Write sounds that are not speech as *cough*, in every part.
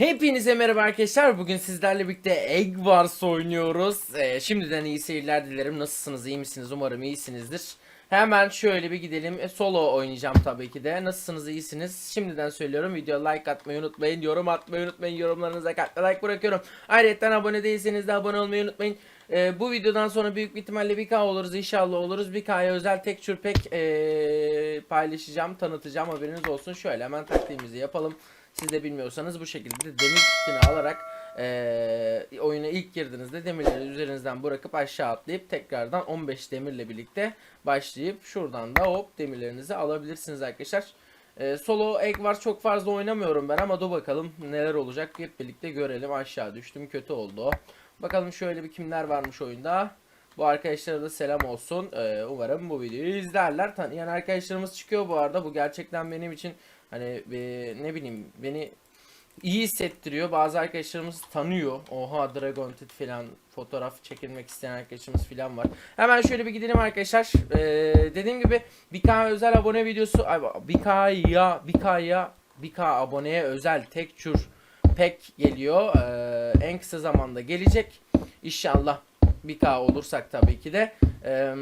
Hepinize merhaba arkadaşlar. Bugün sizlerle birlikte Egg Wars oynuyoruz. Ee, şimdiden iyi seyirler dilerim. Nasılsınız? iyi misiniz? Umarım iyisinizdir. Hemen şöyle bir gidelim. E, solo oynayacağım tabii ki de. Nasılsınız? iyisiniz? Şimdiden söylüyorum. Video like atmayı unutmayın. Yorum atmayı unutmayın. Yorumlarınıza kalple like bırakıyorum. Ayrıca abone değilseniz de abone olmayı unutmayın. Ee, bu videodan sonra büyük bir ihtimalle 1K oluruz. inşallah oluruz. 1K'ya özel tek çürpek ee, paylaşacağım. Tanıtacağım. Haberiniz olsun. Şöyle hemen taktiğimizi yapalım. Siz de bilmiyorsanız bu şekilde de demir kitini alarak eee oyuna ilk girdiğinizde demirleri üzerinizden bırakıp aşağı atlayıp tekrardan 15 demirle birlikte başlayıp şuradan da hop demirlerinizi alabilirsiniz arkadaşlar. Eee, solo egg var çok fazla oynamıyorum ben ama dur bakalım neler olacak hep birlikte görelim aşağı düştüm kötü oldu. Bakalım şöyle bir kimler varmış oyunda. Bu arkadaşlara da selam olsun. Eee, umarım bu videoyu izlerler. Tanıyan arkadaşlarımız çıkıyor bu arada. Bu gerçekten benim için Hani e, ne bileyim beni iyi hissettiriyor. Bazı arkadaşlarımız tanıyor. Oha Dragon Tit falan fotoğraf çekilmek isteyen arkadaşımız falan var. Hemen şöyle bir gidelim arkadaşlar. Ee, dediğim gibi 1K özel abone videosu ay 1K'ya 1K'ya 1K aboneye özel tek çür pek geliyor. Ee, en kısa zamanda gelecek. İnşallah 1K olursak tabii ki de. Ee,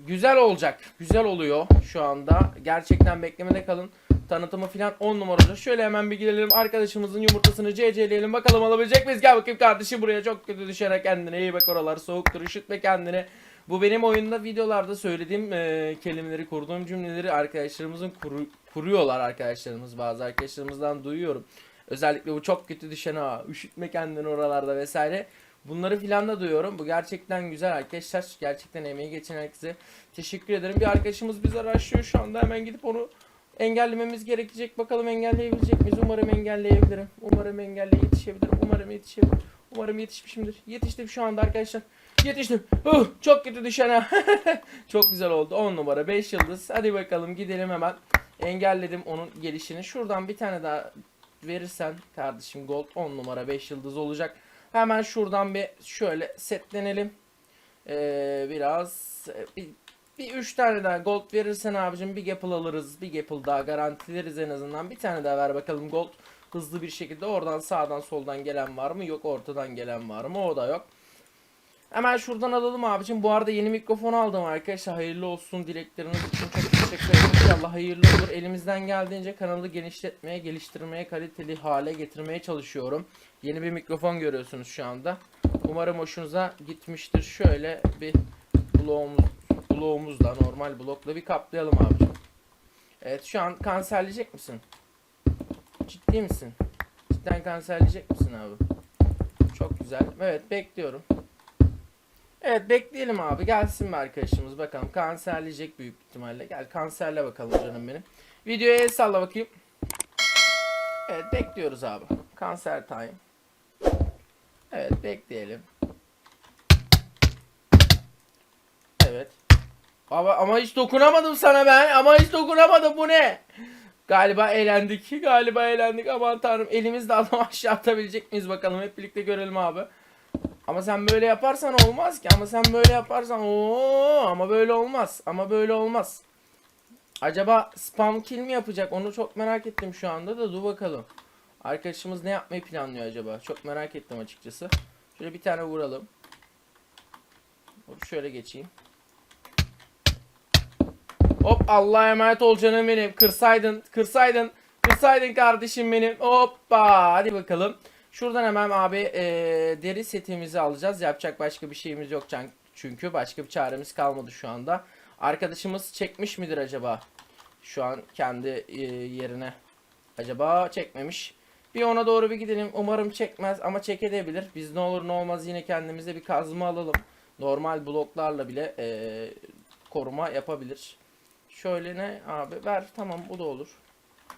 güzel olacak. Güzel oluyor şu anda. Gerçekten beklemede kalın tanıtımı falan 10 numaralı. Şöyle hemen bir gidelim arkadaşımızın yumurtasını CC'leyelim bakalım alabilecek miyiz? Gel bakayım kardeşim buraya çok kötü düşerek kendine iyi bak oralar soğuktur üşütme kendini. Bu benim oyunda videolarda söylediğim e, kelimeleri kurduğum cümleleri arkadaşlarımızın kuru, kuruyorlar arkadaşlarımız bazı arkadaşlarımızdan duyuyorum. Özellikle bu çok kötü düşen ha üşütme kendini oralarda vesaire. Bunları filan da duyuyorum. Bu gerçekten güzel arkadaşlar. Gerçekten emeği geçen herkese teşekkür ederim. Bir arkadaşımız bizi araştırıyor şu anda hemen gidip onu engellememiz gerekecek. Bakalım engelleyebilecek miyiz? Umarım engelleyebilirim. Umarım engelle yetişebilirim. Umarım yetişebilirim. Umarım yetişmişimdir. Yetiştim şu anda arkadaşlar. Yetiştim. Uh, çok kötü düşen *laughs* çok güzel oldu. 10 numara 5 yıldız. Hadi bakalım gidelim hemen. Engelledim onun gelişini. Şuradan bir tane daha verirsen kardeşim gold 10 numara 5 yıldız olacak. Hemen şuradan bir şöyle setlenelim. Ee, biraz bir bir 3 tane daha gold verirsen abicim bir gapple alırız. Bir gapple daha garantileriz en azından. Bir tane daha ver bakalım gold. Hızlı bir şekilde oradan sağdan soldan gelen var mı? Yok ortadan gelen var mı? O da yok. Hemen şuradan alalım abicim. Bu arada yeni mikrofon aldım arkadaşlar. Hayırlı olsun. Dilekleriniz için çok teşekkür ederim. İnşallah hayırlı olur. Elimizden geldiğince kanalı genişletmeye, geliştirmeye, kaliteli hale getirmeye çalışıyorum. Yeni bir mikrofon görüyorsunuz şu anda. Umarım hoşunuza gitmiştir. Şöyle bir bloğumuz bloğumuzla normal blokla bir kaplayalım abicim. Evet şu an kanserleyecek misin? Ciddi misin? Cidden kanserleyecek misin abi? Çok güzel. Evet bekliyorum. Evet bekleyelim abi. Gelsin mi arkadaşımız bakalım. Kanserleyecek büyük ihtimalle. Gel kanserle bakalım canım benim. Videoya el salla bakayım. Evet bekliyoruz abi. Kanser time. Evet bekleyelim. Evet. Ama, ama hiç dokunamadım sana ben. Ama hiç dokunamadım bu ne? Galiba eğlendik. *laughs* Galiba eğlendik. Aman tanrım elimizde adam *laughs* aşağı atabilecek miyiz bakalım. Hep birlikte görelim abi. Ama sen böyle yaparsan olmaz ki. Ama sen böyle yaparsan ooo ama böyle olmaz. Ama böyle olmaz. Acaba spam kill mi yapacak? Onu çok merak ettim şu anda da dur bakalım. Arkadaşımız ne yapmayı planlıyor acaba? Çok merak ettim açıkçası. Şöyle bir tane vuralım. Şöyle geçeyim. Hop Allah'a emanet ol canım benim. Kırsaydın, kırsaydın, kırsaydın kardeşim benim. Hoppa. Hadi bakalım. Şuradan hemen abi e, deri setimizi alacağız. Yapacak başka bir şeyimiz yok çünkü. Başka bir çaremiz kalmadı şu anda. Arkadaşımız çekmiş midir acaba? Şu an kendi e, yerine. Acaba çekmemiş. Bir ona doğru bir gidelim. Umarım çekmez ama çekebilir. Biz ne olur ne olmaz yine kendimize bir kazma alalım. Normal bloklarla bile e, koruma yapabilir. Şöyle ne abi ver tamam bu da olur.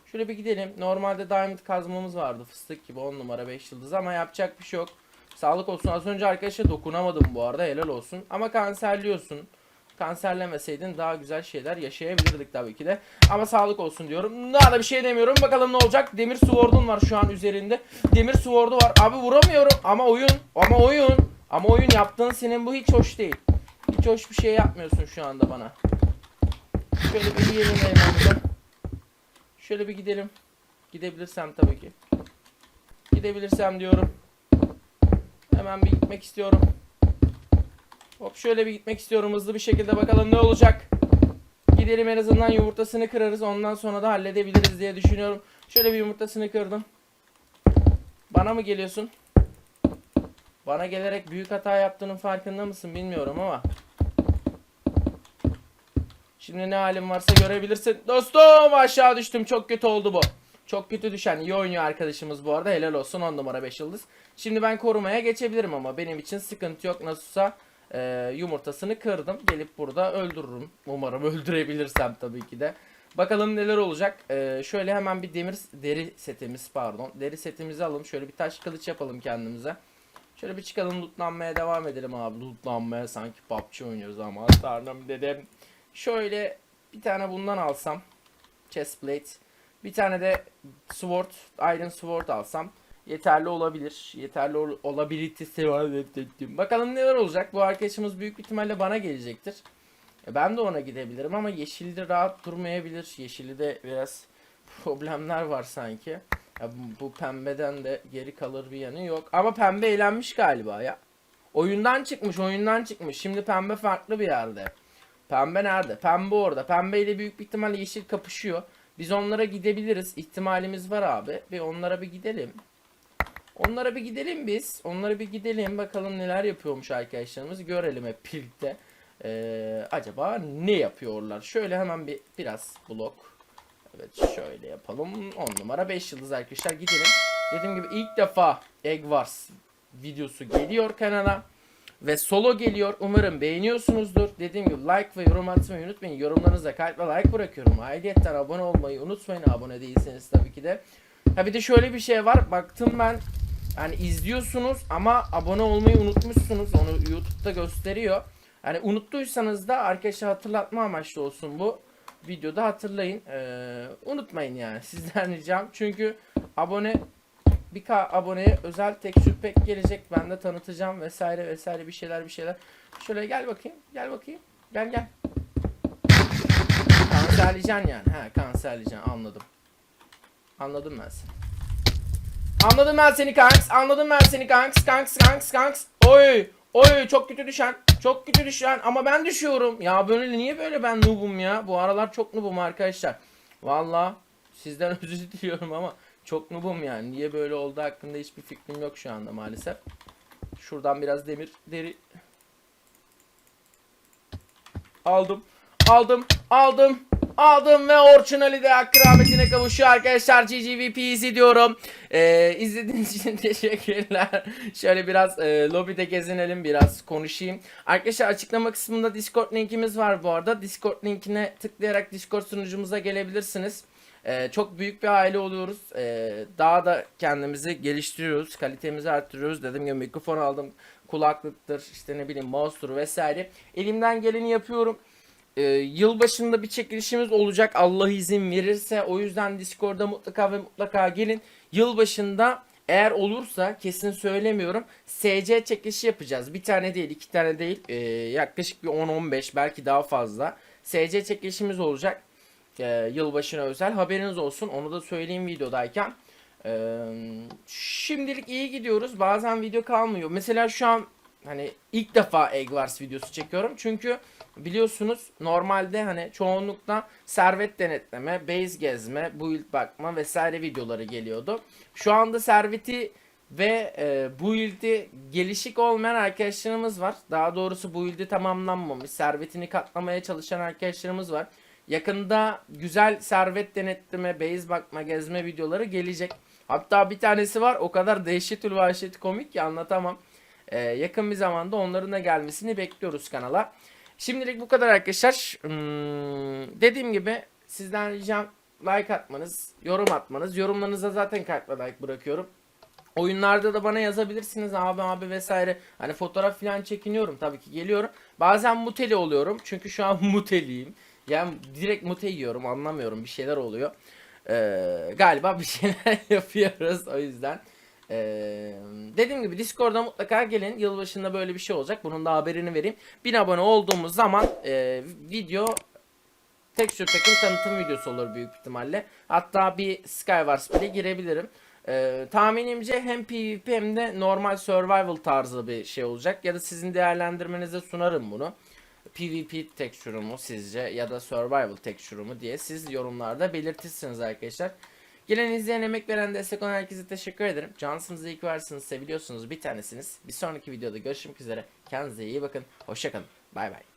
Şöyle bir gidelim. Normalde diamond kazmamız vardı fıstık gibi 10 numara 5 yıldız ama yapacak bir şey yok. Sağlık olsun. Az önce arkadaşa dokunamadım bu arada helal olsun. Ama kanserliyorsun. Kanserlemeseydin daha güzel şeyler yaşayabilirdik tabii ki de. Ama sağlık olsun diyorum. Daha da bir şey demiyorum. Bakalım ne olacak. Demir sword'un var şu an üzerinde. Demir sword'u var. Abi vuramıyorum. Ama oyun. Ama oyun. Ama oyun yaptığın senin bu hiç hoş değil. Hiç hoş bir şey yapmıyorsun şu anda bana. Şöyle bir yiyelim elmamızı. Şöyle bir gidelim. Gidebilirsem tabii ki. gidebilirsem diyorum. Hemen bir gitmek istiyorum. Hop şöyle bir gitmek istiyorum hızlı bir şekilde bakalım ne olacak. Gidelim en azından yumurtasını kırarız ondan sonra da halledebiliriz diye düşünüyorum. Şöyle bir yumurtasını kırdım. Bana mı geliyorsun? Bana gelerek büyük hata yaptığının farkında mısın bilmiyorum ama. Şimdi ne halim varsa görebilirsin. Dostum aşağı düştüm. Çok kötü oldu bu. Çok kötü düşen. iyi oynuyor arkadaşımız bu arada. Helal olsun 10 numara 5 yıldız. Şimdi ben korumaya geçebilirim ama benim için sıkıntı yok. Nasılsa e, yumurtasını kırdım. Gelip burada öldürürüm. Umarım öldürebilirsem tabii ki de. Bakalım neler olacak. E, şöyle hemen bir demir deri setimiz pardon. Deri setimizi alalım. Şöyle bir taş kılıç yapalım kendimize. Şöyle bir çıkalım lootlanmaya devam edelim abi. Lootlanmaya sanki PUBG oynuyoruz ama tanrım dedim. Şöyle bir tane bundan alsam. Chestplate. Bir tane de sword, iron sword alsam yeterli olabilir. Yeterli ol olabilitesi var. Bakalım neler olacak. Bu arkadaşımız büyük ihtimalle bana gelecektir. E, Ben de ona gidebilirim ama yeşilde rahat durmayabilir. Yeşili de biraz *laughs* problemler var sanki. Ya bu, bu pembeden de geri kalır bir yanı yok. Ama pembe eğlenmiş galiba ya. Oyundan çıkmış, oyundan çıkmış. Şimdi pembe farklı bir yerde. Pembe nerede? Pembe orada. Pembe ile büyük bir ihtimalle yeşil kapışıyor. Biz onlara gidebiliriz. İhtimalimiz var abi. Bir onlara bir gidelim. Onlara bir gidelim biz. Onlara bir gidelim. Bakalım neler yapıyormuş arkadaşlarımız. Görelim hep birlikte. Ee, acaba ne yapıyorlar? Şöyle hemen bir biraz blok. Evet şöyle yapalım. 10 numara 5 yıldız arkadaşlar gidelim. Dediğim gibi ilk defa Egg Wars videosu geliyor kanala. Ve solo geliyor. Umarım beğeniyorsunuzdur. Dediğim gibi like ve yorum atmayı unutmayın. Yorumlarınızda kalple like bırakıyorum. Ayrıca abone olmayı unutmayın. Abone değilseniz tabii ki de. Ha bir de şöyle bir şey var. Baktım ben yani izliyorsunuz ama abone olmayı unutmuşsunuz. Onu YouTube'da gösteriyor. Yani unuttuysanız da arkadaşlar hatırlatma amaçlı olsun bu. Videoda hatırlayın. Ee, unutmayın yani *laughs* sizden ricam. Çünkü abone bir K aboneye özel tekstür pek gelecek. Ben de tanıtacağım vesaire vesaire bir şeyler bir şeyler. Şöyle gel bakayım. Gel bakayım. Gel gel. Kanserleyeceksin yani. He kanserleyeceksin anladım. Anladım ben seni. Anladım ben seni kanks. Anladım ben seni kanks. Kanks kanks kanks. Oy. Oy çok kötü düşen. Çok kötü düşen ama ben düşüyorum. Ya böyle niye böyle ben noobum ya? Bu aralar çok noobum arkadaşlar. Valla sizden *laughs* özür diliyorum ama çok noobum yani. Niye böyle oldu hakkında hiçbir fikrim yok şu anda maalesef. Şuradan biraz demir deri aldım. Aldım. Aldım. Aldım ve Orçun Ali de hakkı rahmetine kavuşuyor arkadaşlar. GGVP izliyorum. Ee, izlediğiniz için *laughs* teşekkürler. Şöyle biraz e, lobide gezinelim biraz konuşayım. Arkadaşlar açıklama kısmında Discord linkimiz var bu arada. Discord linkine tıklayarak Discord sunucumuza gelebilirsiniz. Ee, çok büyük bir aile oluyoruz. Ee, daha da kendimizi geliştiriyoruz. Kalitemizi arttırıyoruz. Dediğim gibi mikrofon aldım. Kulaklıktır, işte ne bileyim mouse'tur vesaire. Elimden geleni yapıyorum. Ee, yılbaşında bir çekilişimiz olacak Allah izin verirse. O yüzden Discord'a mutlaka ve mutlaka gelin. Yılbaşında eğer olursa kesin söylemiyorum. SC çekilişi yapacağız. Bir tane değil, iki tane değil. Ee, yaklaşık bir 10-15 belki daha fazla. SC çekilişimiz olacak. Ee, yılbaşına özel. Haberiniz olsun. Onu da söyleyeyim videodayken. Ee, şimdilik iyi gidiyoruz. Bazen video kalmıyor. Mesela şu an hani ilk defa Egg Wars videosu çekiyorum. Çünkü biliyorsunuz normalde hani çoğunlukla servet denetleme, base gezme, build bakma vesaire videoları geliyordu. Şu anda serveti ve e, build'i gelişik olmayan arkadaşlarımız var. Daha doğrusu build'i tamamlanmamış, servetini katlamaya çalışan arkadaşlarımız var. Yakında güzel servet denetleme, base bakma, gezme videoları gelecek. Hatta bir tanesi var o kadar dehşetül vahşet komik ki anlatamam. Ee, yakın bir zamanda onların da gelmesini bekliyoruz kanala. Şimdilik bu kadar arkadaşlar. Hmm, dediğim gibi sizden ricam like atmanız, yorum atmanız. Yorumlarınıza zaten kalple like bırakıyorum. Oyunlarda da bana yazabilirsiniz abi abi vesaire. Hani fotoğraf falan çekiniyorum tabii ki geliyorum. Bazen muteli oluyorum çünkü şu an *laughs* muteliyim. Yani direkt mute yiyorum anlamıyorum bir şeyler oluyor. Ee, galiba bir *laughs* şeyler yapıyoruz o yüzden. Ee, dediğim gibi Discord'a mutlaka gelin. Yılbaşında böyle bir şey olacak. Bunun da haberini vereyim. 1000 abone olduğumuz zaman e, video Texture Pack'in tanıtım videosu olur büyük ihtimalle. Hatta bir Skywars bile girebilirim. Ee, tahminimce hem PvP hem de normal survival tarzı bir şey olacak. Ya da sizin değerlendirmenize sunarım bunu. PvP texture'u mu sizce ya da survival texture'u mu diye siz yorumlarda belirtirsiniz arkadaşlar. Gelen izleyen emek veren destek olan herkese teşekkür ederim. Cansınız iyi varsınız seviliyorsunuz bir tanesiniz. Bir sonraki videoda görüşmek üzere. Kendinize iyi bakın. Hoşçakalın. Bay bay.